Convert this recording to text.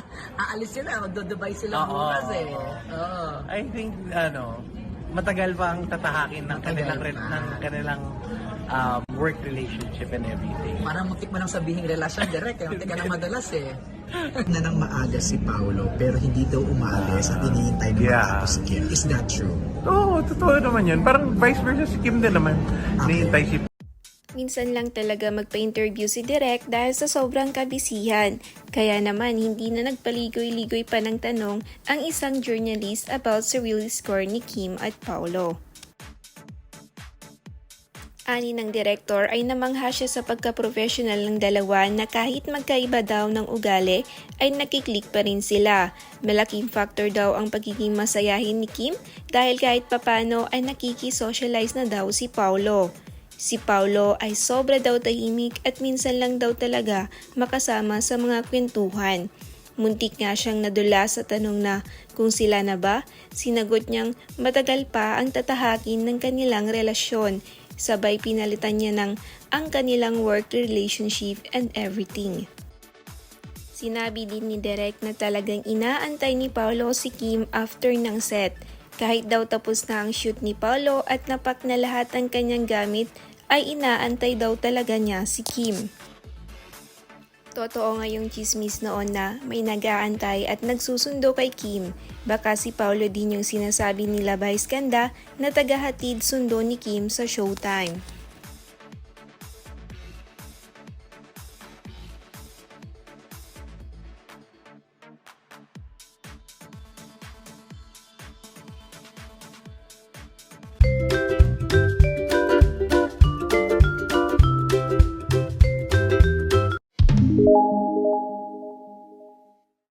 aalis sila, magdo-Dubai sila Oo. bukas eh. Oo. I think, ano, matagal pa ang tatahakin ng kanilang, Matagal pa. ng kanilang um, work relationship and everything. Parang muntik mo nang sabihin relasyon direct, eh. muntik ka nang madalas eh. na nang maaga si Paolo pero hindi daw umalis at hinihintay na Yeah. matapos si Kim. Is that true? Oo, totoo naman yun. Parang vice versa si Kim din naman. Okay. Nihintay si Minsan lang talaga magpa-interview si Direk dahil sa sobrang kabisihan. Kaya naman hindi na nagpaligoy-ligoy pa ng tanong ang isang journalist about sa real score ni Kim at Paulo. Ani ng direktor ay namangha siya sa pagka-professional ng dalawa na kahit magkaiba daw ng ugali ay nakiklik pa rin sila. Malaking factor daw ang pagiging masayahin ni Kim dahil kahit papano ay nakikisocialize na daw si Paulo. Si Paulo ay sobra daw tahimik at minsan lang daw talaga makasama sa mga kwentuhan. Muntik nga siyang nadula sa tanong na kung sila na ba, sinagot niyang matagal pa ang tatahakin ng kanilang relasyon. Sabay pinalitan niya ng ang kanilang work relationship and everything. Sinabi din ni Derek na talagang inaantay ni Paolo si Kim after ng set. Kahit daw tapos na ang shoot ni Paolo at napak na lahat ang kanyang gamit, ay inaantay daw talaga niya si Kim. Totoo nga yung chismis noon na may nag-aantay at nagsusundo kay Kim. Baka si Paolo din yung sinasabi nila Vice Ganda na tagahatid sundo ni Kim sa showtime.